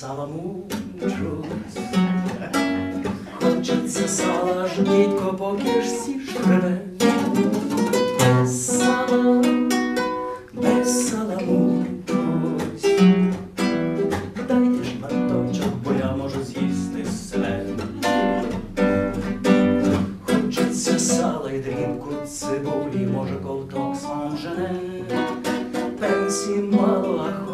сала мучусь. Хочеться сала, ждіть, поки ж сі шкребе. Сала, без сала мучусь. Дайте ж батончик, бо я можу з'їсти селе. Хочеться сала й дрібку цибулі, може ковток смажене. Пенсії мало, а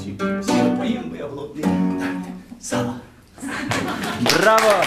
Всі поїм, бо я голодний. Сала. Браво!